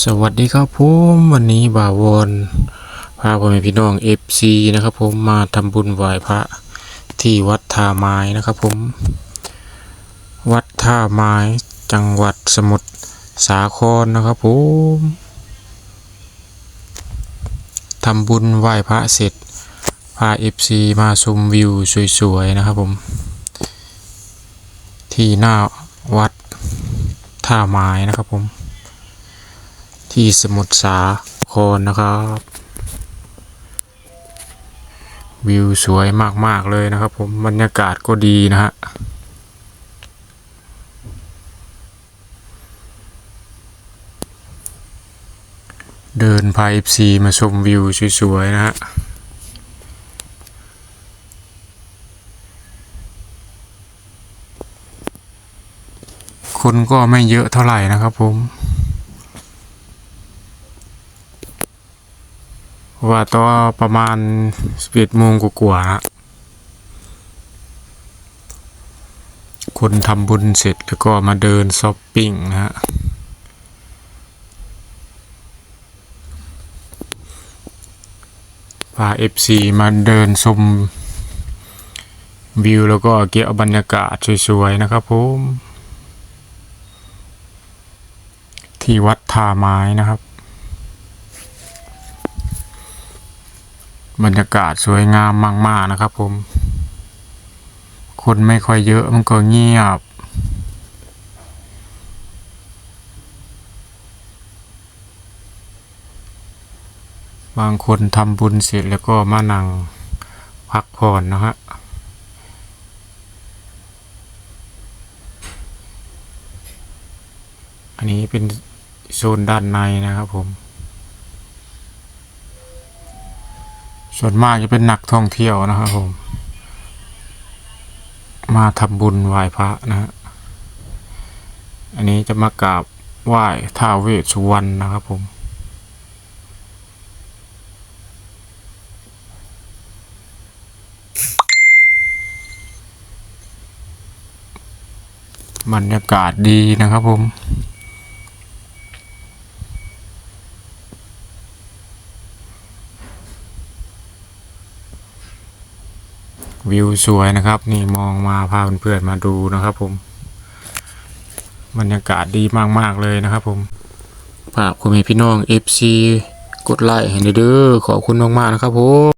สวัสดีครับผมวันนี้บ่าวอนพาพ่อแม่พี่น้องเอฟซีนะครับผมมาทำบุญไหว้พระที่วัดท่าไม้นะครับผม วัดท่าไม้จังหวัดสมุทรสาครนะครับผมทำบุญไหว้พระเสร็จพาเอฟซีมาชมวิวสวยๆนะครับผม ที่หน้าวัดท่าไม้นะครับผม ที่สมุทรสาครนะครับ วิวสวยมาก ๆ เลยนะครับผมบรรยากาศก็ดีนะฮะเดินพาเอฟซีมาชมวิวสวยๆนะฮะคนก็ไม่เยอะเท่าไหร่นะครับผม เพราะ ว่าตอนประมาณ11โมงกว่าๆฮะคนทำบุญเสร็จแล้วก็มาเดินช้อปปิ้งนะฮะพา FC มาเดินชมวิวแล้วก็เก็บบรรยากาศสวยๆนะครับผม ที่วัดท่าไม้นะครับ บรรยากาศสวยงามมาก ๆ นะครับผม คนไม่ค่อยเยอะมันก็เงียบ บางคนทำบุญเสร็จแล้วก็มานั่งพักผ่อนนะฮะอันนี้เป็นโซนด้านในนะครับผม ส่วนมากจะเป็นนักท่องเที่ยวนะครับผม มาทำบุญไหว้พระนะฮะอันนี้จะมากราบไหว้ท้าวเวสสุวรรณนะครับผมบรรยากาศดีนะครับผม วิวสวยนะครับ นี่มองมาพาเพื่อนๆมาดูนะครับ ผม บรรยากาศดีมากๆเลยนะครับผมฝากคุณแม่พี่น้อง FC กดไลค์ให้เด้อขอบคุณมากๆนะครับผม